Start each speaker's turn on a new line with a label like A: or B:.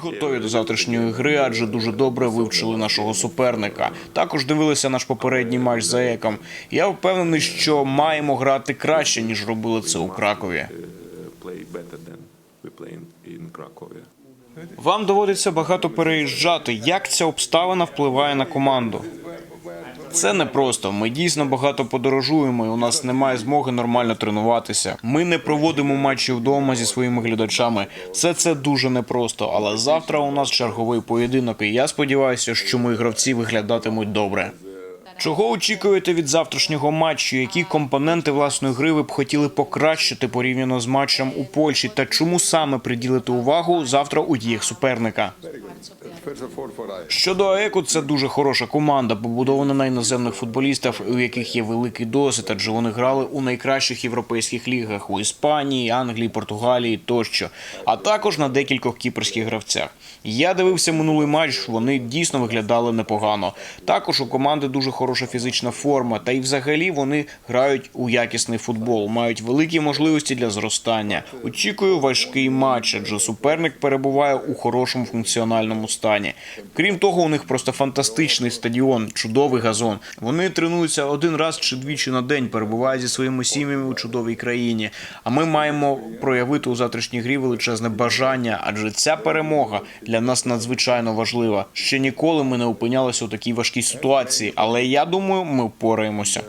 A: готові до завтрашньої гри, адже дуже добре вивчили нашого суперника. Також дивилися наш попередній матч за еком. Я впевнений, що маємо грати краще ніж робили це у Кракові. Вам доводиться багато переїжджати. Як ця обставина впливає на команду? Це непросто. Ми дійсно багато подорожуємо, і у нас немає змоги нормально тренуватися. Ми не проводимо матчі вдома зі своїми глядачами. Все це дуже непросто. Але завтра у нас черговий поєдинок, і я сподіваюся, що мої гравці виглядатимуть добре. Чого очікуєте від завтрашнього матчу? Які компоненти власної гри ви б хотіли покращити порівняно з матчем у Польщі? Та чому саме приділити увагу завтра у діях суперника? Щодо АЕКу, це дуже хороша команда, побудована на іноземних футболістах, у яких є великий досвід, адже вони грали у найкращих європейських лігах у Іспанії, Англії, Португалії тощо, а також на декількох кіпрських гравцях. Я дивився минулий матч. Вони дійсно виглядали непогано. Також у команди дуже хороша фізична форма, та й взагалі вони грають у якісний футбол, мають великі можливості для зростання. Очікую важкий матч, адже суперник перебуває у хорошому функціональному стані. Крім того, у них просто фантастичний стадіон, чудовий газон. Вони тренуються один раз чи двічі на день, перебувають зі своїми сім'ями у чудовій країні. А ми маємо проявити у завтрашній грі величезне бажання, адже ця перемога для нас надзвичайно важлива. Ще ніколи ми не опинялися у такій важкій ситуації, але я думаю, ми впораємося.